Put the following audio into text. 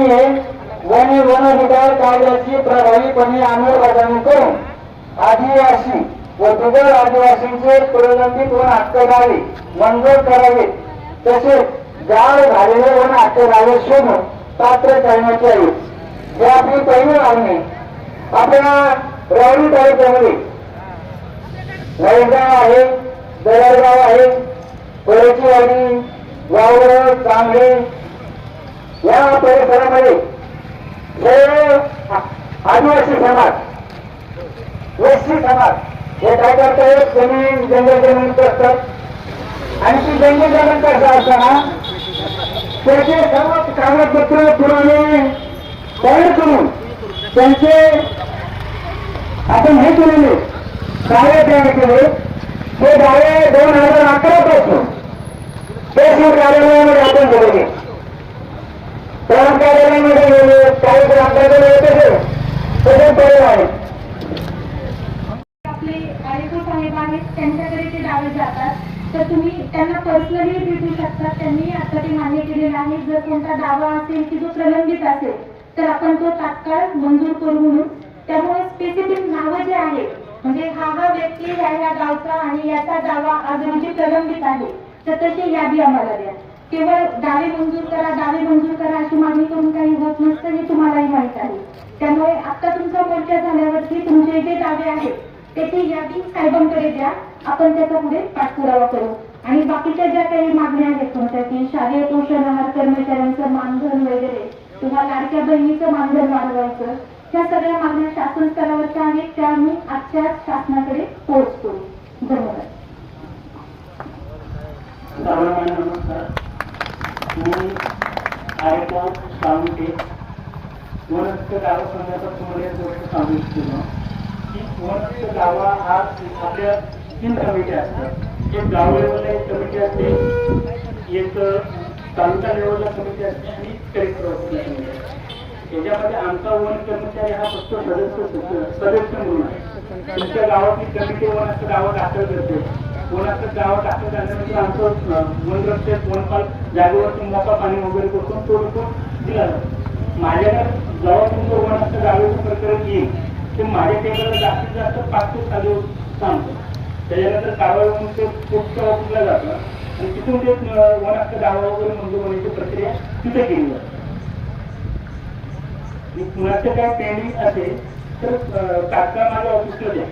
हे one one अधिकार कायद्याची प्रभावीपणे अंमलबजावणी करून आदिवासी व दुर्बल आदिवासींचे प्रलंबित वन हक्क दावे मंजूर करावे तसेच गाव झालेले वन हक्क दावे शोधून पात्र करण्यात यावे हे आपली पहिली मागणी. आपल्या रावणी तालुक्यामध्ये वैगाव आहे दरडगाव आहे परचीवाडी वावर चांगले या परिसरामध्ये हे आदिवासी समाज वैश्विक समाज हे काय करतात जमीन जंगल जमीन करतात. आणि ती जंगल जमीन कसं असताना त्याचे सर्व कागदपत्र पुरावे तयार करून त्यांचे आपण हे केलेले दावे तयार केले. ते दावे दोन हजार अकरा पासून तहसील कार्यालयामध्ये आपण केलेले. कार्यालयामध्ये गेले काही येते तसे आहेत आपले साहेब आहेत त्यांच्याकडे ते दावे जातात. तर तुम्ही त्यांना पर्सनली भेटू शकता. त्यांनी आता ते मान्य केलेलं आहे. जर कोणता दावा असेल की जो प्रलंबित असेल तर आपण तो तात्काळ मंजूर करू म्हणून. त्यामुळे स्पेसिफिक नावं जे आहेत म्हणजे हा हा व्यक्ती ह्या ह्या गावचा आणि याचा दावा आज म्हणजे प्रलंबित आहे. तर तशी यादी आम्हाला द्या. केवळ दावे मंजूर करा दावे मंजूर करा अशी मागणी करून काही होत नसतं हे तुम्हालाही माहीत आहे. त्यामुळे आता तुमचा मोर्चा झाल्यावरती तुमचे जे दावे आहेत त्याची यादी साहेबांकडे द्या. आपण त्याचा पुढे पाठपुरावा करू. आणि बाकीच्या ज्या काही मागण्या आहेत तुमच्या की शालेय पोषण आहार कर्मचाऱ्यांचं मानधन वगैरे किंवा लाडक्या बहिणीचं मानधन वाढवायचं ह्या सगळ्या मागण्या शासन स्तरावरच्या आहेत त्या आम्ही आजच्या शासनाकडे पोहोच करू धन्यवाद मी आयको सावंते वनस्थ गाव संघापासून एक गोष्ट सांगू इच्छितो. की वनस्थ गावा हा आपल्या तीन कमिटी असतात. एक गाव लेवलला एक कमिटी असते एक तालुका लेवलला कमिटी असते आणि कलेक्टर ऑफिसला कमिटी असते. त्याच्यामध्ये आमचा वन कर्मचारी हा फक्त सदस्य सदस्य म्हणून आहे. तुमच्या गावातली कमिटी वनस्थ गावात दाखल करते. वनस्थ गावात दाखल झाल्यानंतर आमचं वनरक्षक वनपाल जागेवरती मोका पाणी वगैरे करून तो रिपोर्ट दिला. जातो माझ्या जेव्हा तुमचं वन वनस्थ गावेचं प्रकरण येईल ते माझ्या टेबलला जास्तीत जास्त पाच ते सहा दिवस सांगतो त्याच्यानंतर कारवाई होऊन ते पोस्ट ऑफिसला जातं. आणि तिथून ते वनस्थ गावा वगैरे मंजूर होण्याची प्रक्रिया तिथे केली जाते. आणि कुणाचं काय पेंडिंग असेल तर अं, तात्काळ माझ्या ऑफिसला द्या.